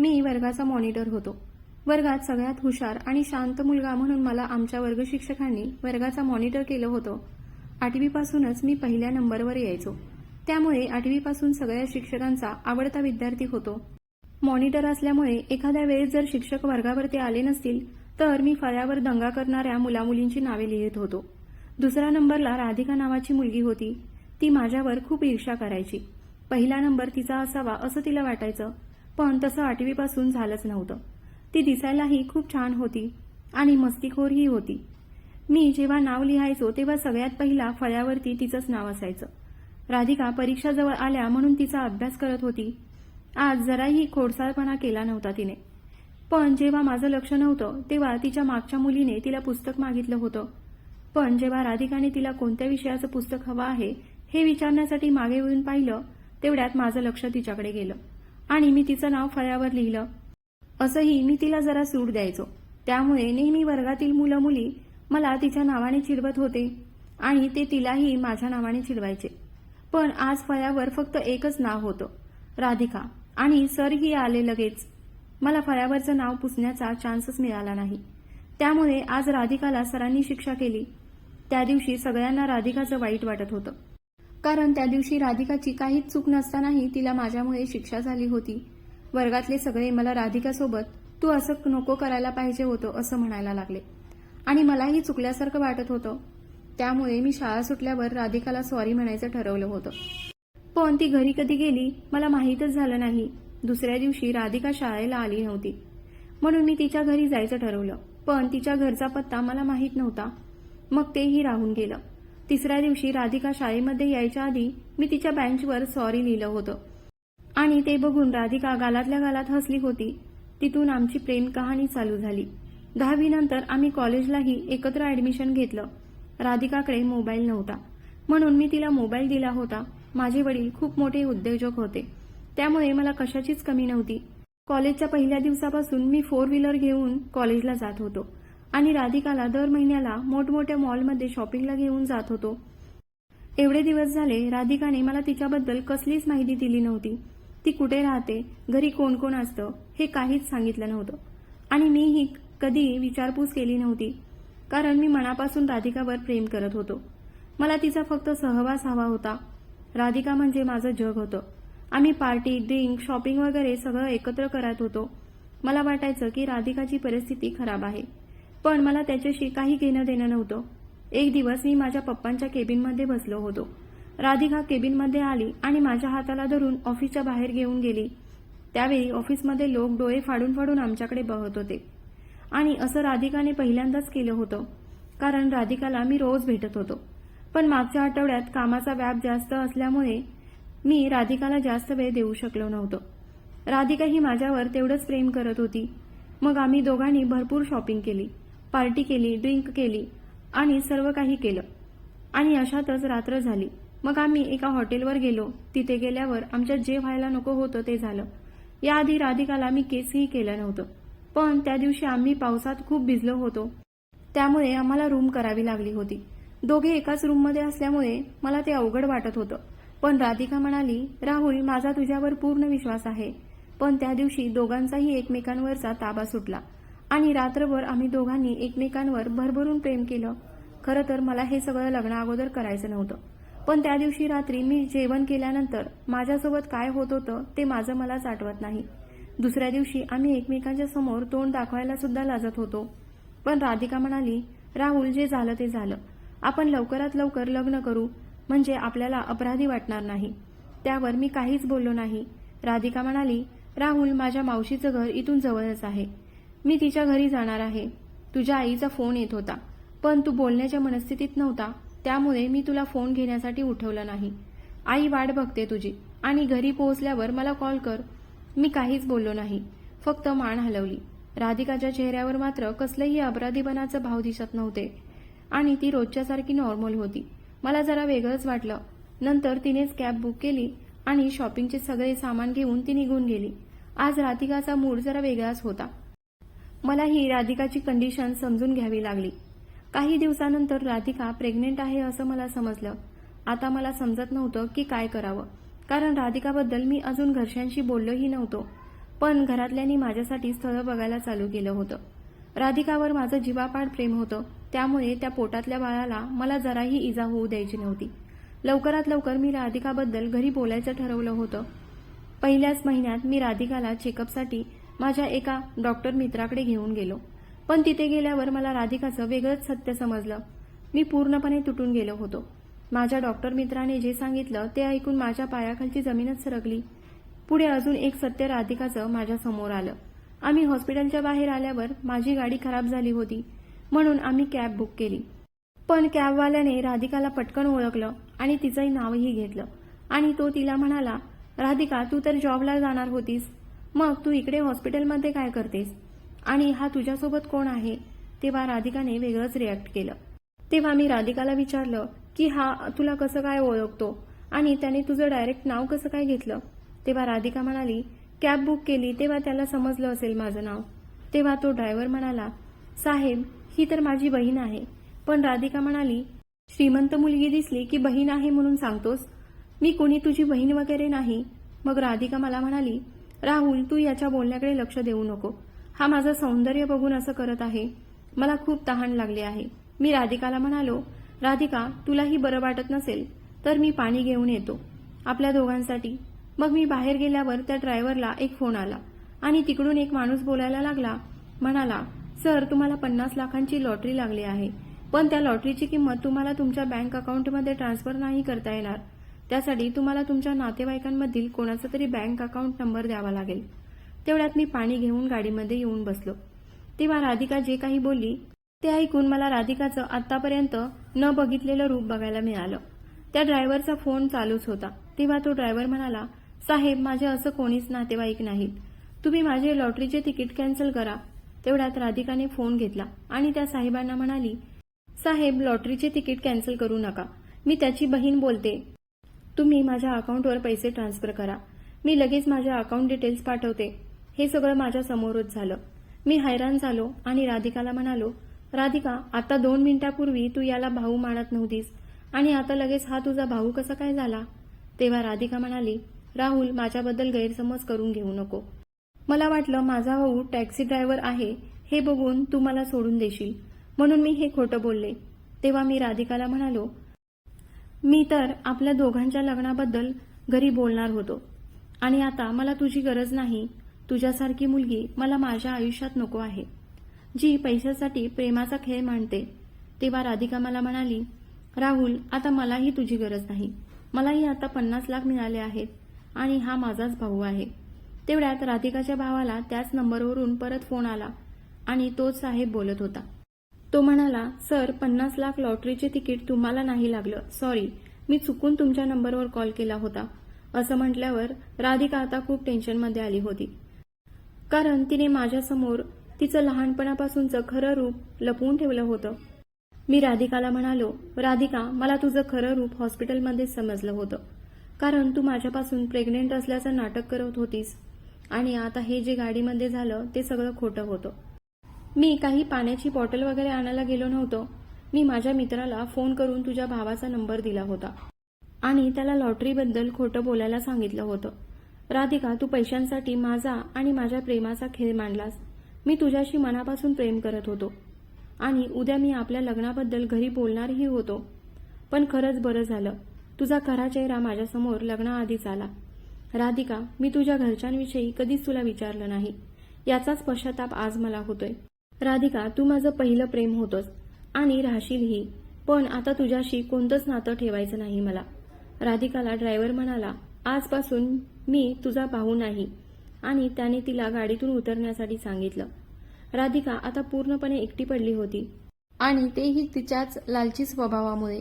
मी वर्गाचा मॉनिटर होतो. वर्गात सगळ्यात हुशार आणि शांत मुलगा म्हणून मला आमच्या वर्ग शिक्षकांनी वर्गाचा मॉनिटर केलं होतं. आठवीपासूनच मी पहिल्या नंबरवर यायचो. त्यामुळे आठवीपासून सगळ्या शिक्षकांचा आवडता विद्यार्थी होतो. मॉनिटर असल्यामुळे एखाद्या वेळेस जर शिक्षक वर्गावरती आले नसतील तर मी फळ्यावर दंगा करणाऱ्या मुलामुलींची नावे लिहित होतो. दुसऱ्या नंबरला राधिका नावाची मुलगी होती. ती माझ्यावर खूप ईर्षा करायची. पहिला नंबर तिचा असावा असं तिला वाटायचं. पण तसं आठवीपासून झालंच नव्हतं. ती दिसायलाही खूप छान होती आणि मस्तीखोरही होती. मी जेव्हा नाव लिहायचो तेव्हा सगळ्यात पहिला फळ्यावरती तिचंच नाव असायचं. राधिका परीक्षाजवळ आल्या म्हणून तिचा अभ्यास करत होती. आज जराही खोडसाळपणा केला नव्हता तिने. पण जेव्हा माझं लक्ष नव्हतं तेव्हा तिच्या मागच्या मुलीने तिला पुस्तक मागितलं होतं. पण जेव्हा राधिकाने तिला कोणत्या विषयाचं पुस्तक हवं आहे हे विचारण्यासाठी मागे येऊन पाहिलं तेवढ्यात माझं लक्ष तिच्याकडे गेलं. आणि मी तिचं नाव फळ्यावर लिहिलं. असंही मी तिला जरा सूट द्यायचो. त्यामुळे नेहमी वर्गातील मुलं मुली मला तिच्या नावाने चिडवत होते आणि ते तिलाही माझ्या नावाने चिडवायचे. पण आज फळ्यावर फक्त एकच नाव होतं राधिका. आणि सरही आले लगेच. मला फळ्यावरचं नाव पुसण्याचा चान्सच मिळाला नाही. त्यामुळे आज राधिकाला सरांनी शिक्षा केली. त्या दिवशी सगळ्यांना राधिकाचं वाईट वाटत होतं. कारण त्या दिवशी राधिकाची काहीच चूक नसतानाही तिला माझ्यामुळे शिक्षा झाली होती. वर्गातले सगळे मला राधिकासोबत तू असं नको करायला पाहिजे होतं असं म्हणायला लागले. आणि मलाही चुकल्यासारखं वाटत होतं. त्यामुळे मी शाळा सुटल्यावर राधिकाला सॉरी म्हणायचं ठरवलं होतं. पण ती घरी कधी गेली मला माहीतच झालं नाही. दुसऱ्या दिवशी राधिका शाळेला आली नव्हती. म्हणून मी तिच्या घरी जायचं ठरवलं. पण तिच्या घरचा पत्ता मला माहीत नव्हता. मग तेही राहून गेलं. तिसऱ्या दिवशी राधिका शाळेमध्ये यायच्या आधी मी तिच्या बेंचवर सॉरी लिहिलं होतं. आणि ते बघून राधिका गालातल्या गालात हसली होती. तिथून आमची प्रेम कहाणी चालू झाली. दहावीनंतर आम्ही कॉलेजलाही एकत्र ऍडमिशन घेतलं. राधिकाकडे मोबाईल नव्हता. म्हणून मी तिला मोबाईल दिला होता. माझे वडील खूप मोठे उद्योजक होते. त्यामुळे मला कशाचीच कमी नव्हती. कॉलेजच्या पहिल्या दिवसापासून मी फोर व्हीलर घेऊन कॉलेजला जात होतो. आणि राधिकाला दर महिन्याला मोठमोठ्या मॉलमध्ये शॉपिंगला घेऊन जात होतो. एवढे दिवस झाले राधिकाने मला तिच्याबद्दल कसलीच माहिती दिली नव्हती. ती कुठे राहते घरी कोण कोण असतं हे काहीच सांगितलं नव्हतं. आणि मीही कधी विचारपूस केली नव्हती कारण मी मनापासून राधिकावर प्रेम करत होतो. मला तिचा फक्त सहवास हवा होता. राधिका म्हणजे माझं जग होतं. आम्ही पार्टी ड्रिंक शॉपिंग वगैरे सगळं एकत्र करत होतो. मला वाटायचं की राधिकाची परिस्थिती खराब आहे. पण मला त्याच्याशी काही घेणं देणं नव्हतं. एक दिवस मी माझ्या पप्पांच्या केबिनमध्ये बसलो होतो. राधिका केबिनमध्ये आली आणि माझ्या हाताला धरून ऑफिसच्या बाहेर घेऊन गेली. त्यावेळी ऑफिसमध्ये लोक डोळे फाडून फाडून आमच्याकडे बघत होते. आणि असं राधिकाने पहिल्यांदाच केलं होतं. कारण राधिकाला मी रोज भेटत होतो. पण मागच्या आठवड्यात कामाचा व्याप जास्त असल्यामुळे मी राधिकाला जास्त वेळ देऊ शकलो नव्हतो. राधिका ही माझ्यावर तेवढंच प्रेम करत होती. मग आम्ही दोघांनी भरपूर शॉपिंग केली. पार्टी केली ड्रिंक केली आणि सर्व काही केलं. आणि अशातच रात्र झाली. मग आम्ही एका हॉटेलवर गेलो. तिथे गेल्यावर आमच्या जे व्हायला नको होतं ते झालं. याआधी राधिकाला मी केसही केलं नव्हतं. पण त्या दिवशी आम्ही पावसात खूप भिजलो होतो. त्यामुळे आम्हाला रूम करावी लागली होती. दोघे एकाच रूममध्ये असल्यामुळे मला ते अवघड वाटत होतं. पण राधिका म्हणाली राहुल माझा तुझ्यावर पूर्ण विश्वास आहे. पण त्या दिवशी दोघांचाही एकमेकांवरचा ताबा सुटला. आणि रात्रभर आम्ही दोघांनी एकमेकांवर भरभरून प्रेम केलं. खरं तर मला हे सगळं लग्ना अगोदर करायचं नव्हतं. पण त्या दिवशी रात्री मी जेवण केल्यानंतर माझ्यासोबत काय होत होतं ते माझं मलाच आठवत नाही. दुसऱ्या दिवशी आम्ही एकमेकांच्या समोर तोंड दाखवायला सुद्धा लाजत होतो. पण राधिका म्हणाली राहुल जे झालं ते झालं. आपण लवकरात लवकर लग्न करू. म्हणजे आपल्याला अपराधी वाटणार नाही. त्यावर मी काहीच बोललो नाही. राधिका म्हणाली राहुल माझ्या मावशीचं घर इथून जवळच आहे. मी तिच्या घरी जाणार आहे. तुझ्या आईचा फोन येत होता. पण तू बोलण्याच्या मनस्थितीत नव्हता. त्यामुळे मी तुला फोन घेण्यासाठी उठवलं नाही. आई वाट बघते तुझी आणि घरी पोहोचल्यावर मला कॉल कर. मी काहीच बोललो नाही. फक्त मान हलवली. राधिकाच्या चेहऱ्यावर मात्र कसलंही अपराधीपणाचं भाव दिसत नव्हते. आणि ती रोजच्यासारखी नॉर्मल होती. मला जरा वेगळंच वाटलं. नंतर तिनेच कॅब बुक केली आणि शॉपिंगचे सगळे सामान घेऊन ती निघून गेली. आज राधिकाचा मूड जरा वेगळाच होता. मला ही राधिकाची कंडिशन समजून घ्यावी लागली. काही दिवसानंतर राधिका प्रेग्नेंट आहे असं मला समजलं. आता मला समजत नव्हतं की काय करावं. कारण राधिकाबद्दल मी अजून घरच्यांशी बोललोही नव्हतो. पण घरातल्यांनी माझ्यासाठी स्थळं बघायला चालू केलं होतं. राधिकावर माझं जीवापाड प्रेम होतं. त्यामुळे त्या पोटातल्या बाळाला मला जराही इजा होऊ द्यायची नव्हती. लवकरात लवकर मी राधिकाबद्दल घरी बोलायचं ठरवलं होतं. पहिल्याच महिन्यात मी राधिकाला चेकअपसाठी माझ्या एका डॉक्टर मित्राकडे घेऊन गेलो. पण तिथे गेल्यावर मला राधिकाचं वेगळंच सत्य समजलं. मी पूर्णपणे तुटून गेलो होतो. माझ्या डॉक्टर मित्राने जे सांगितलं ते ऐकून माझ्या पायाखालची जमीनच सरकली. पुढे अजून एक सत्य राधिकाचं माझ्यासमोर आलं. आम्ही हॉस्पिटलच्या बाहेर आल्यावर माझी गाडी खराब झाली होती म्हणून आम्ही कॅब बुक केली. पण कॅबवाल्याने राधिकाला पटकन ओळखलं आणि तिचंही नावही घेतलं. आणि तो तिला म्हणाला राधिका तू तर जॉबला जाणार होतीस. मग तू इकडे हॉस्पिटलमध्ये काय करतेस? आणि हा तुझ्यासोबत कोण आहे? तेव्हा राधिकाने वेगळंच रिॲक्ट केलं. तेव्हा मी राधिकाला विचारलं की हा तुला कसं काय ओळखतो? आणि त्याने तुझं डायरेक्ट नाव कसं काय घेतलं? तेव्हा राधिका म्हणाली कॅब बुक केली तेव्हा त्याला समजलं असेल माझं नाव. तेव्हा तो ड्रायव्हर म्हणाला साहेब ही तर माझी बहीण आहे. पण राधिका म्हणाली श्रीमंत मुलगी दिसली की बहीण आहे म्हणून सांगतोस? मी कोणी तुझी बहीण वगैरे नाही. मग राधिका मला म्हणाली राहुल तू याच्या बोलण्याकडे लक्ष देऊ नको. हा माझं सौंदर्य बघून असं करत आहे. मला खूप तहान लागली आहे. मी राधिकाला म्हणालो राधिका तुलाही बरं वाटत नसेल तर मी पाणी घेऊन येतो आपल्या दोघांसाठी. मग मी बाहेर गेल्यावर त्या ड्रायव्हरला एक फोन आला आणि तिकडून एक माणूस बोलायला लागला. म्हणाला सर तुम्हाला पन्नास लाखांची लॉटरी लागली आहे पण त्या लॉटरीची किंमत तुम्हाला तुमच्या बँक अकाउंटमध्ये ट्रान्सफर नाही करता येणार. त्यासाठी तुम्हाला तुमच्या नातेवाईकांमधील कोणाचा तरी बँक अकाउंट नंबर द्यावा लागेल. तेवढ्यात मी पाणी घेऊन गाडीमध्ये येऊन बसलो. तेव्हा राधिका जे काही बोलली ते ऐकून मला राधिकाचं आतापर्यंत न बघितलेलं रूप बघायला मिळालं. त्या ड्रायव्हरचा फोन चालूच होता. तेव्हा तो ड्रायव्हर म्हणाला साहेब माझे असं कोणीच नातेवाईक नाहीत. तुम्ही माझे लॉटरीचे तिकीट कॅन्सल करा. तेवढ्यात राधिकाने फोन घेतला आणि त्या साहेबांना म्हणाली साहेब लॉटरीचे तिकीट कॅन्सल करू नका. मी त्याची बहीण बोलते. तुम्ही माझ्या अकाउंटवर पैसे ट्रान्सफर करा. मी लगेच माझ्या अकाउंट डिटेल्स पाठवते. हे सगळं माझ्या समोरच झालं. मी हैराण झालो आणि राधिकाला म्हणालो राधिका आता दोन मिनिटापूर्वी तू याला भाऊ मानत नव्हतीस आणि आता लगेच हा तुझा भाऊ कसा काय झाला? तेव्हा राधिका म्हणाली राहुल माझ्याबद्दल गैरसमज करून घेऊ नको. मला वाटलं माझा भाऊ टॅक्सी ड्रायव्हर आहे हे बघून तू मला सोडून देशील. म्हणून मी हे खोटं बोलले. तेव्हा मी राधिकाला म्हणालो मी तर आपल्या दोघांच्या लग्नाबद्दल घरी बोलणार होतो. आणि आता मला तुझी गरज नाही. तुझ्यासारखी मुलगी मला माझ्या आयुष्यात नको आहे. जी पैशासाठी प्रेमाचा खेळ मांडते. तेव्हा राधिका मला म्हणाली राहुल आता मलाही तुझी गरज नाही. मलाही आता पन्नास लाख मिळाले आहेत आणि हा माझाच भाऊ आहे. तेवढ्यात राधिकाच्या भावाला त्याच नंबरवरून परत फोन आला आणि तोच साहेब बोलत होता. तो म्हणाला सर पन्नास लाख लॉटरीचे तिकीट तुम्हाला नाही लागलं. सॉरी मी चुकून तुमच्या नंबरवर कॉल केला होता. असं म्हटल्यावर राधिका आता खूप टेन्शनमध्ये आली होती. कारण तिने माझ्यासमोर तिचं लहानपणापासूनचं खरं रूप लपवून ठेवलं होतं. मी राधिकाला म्हणालो राधिका मला तुझं खरं रूप हॉस्पिटलमध्येच समजलं होतं. कारण तू माझ्यापासून प्रेग्नेंट असल्याचं नाटक करत होतीस. आणि आता हे जे गाडीमध्ये झालं ते सगळं खोटं होतं. मी काही पाण्याची बॉटल वगैरे आणायला गेलो नव्हतो. मी माझ्या मित्राला फोन करून तुझ्या भावाचा नंबर दिला होता. आणि त्याला लॉटरीबद्दल खोटं बोलायला सांगितलं होतं. राधिका तू पैशांसाठी माझा आणि माझ्या प्रेमाचा खेळ मांडलास. मी तुझ्याशी मनापासून प्रेम करत होतो. आणि उद्या मी आपल्या लग्नाबद्दल घरी बोलणारही होतो. पण खरंच बरं झालं. तुझा खरा चेहरा माझ्यासमोर लग्नाआधीच आला. राधिका मी तुझ्या घरच्यांविषयी कधीच तुला विचारलं नाही. याचाच पश्चाताप आज मला होतोय. राधिका तू माझं पहिलं प्रेम होतंस आणि राहशीलही पण आता तुझ्याशी कोणतंच नातं ठेवायचं नाही मला. राधिकाला ड्रायव्हर म्हणाला आजपासून मी तुझा भाऊ नाही. आणि त्याने तिला गाडीतून उतरण्यासाठी सांगितलं. राधिका आता पूर्णपणे एकटी पडली होती आणि तेही तिच्याच लालची स्वभावामुळे.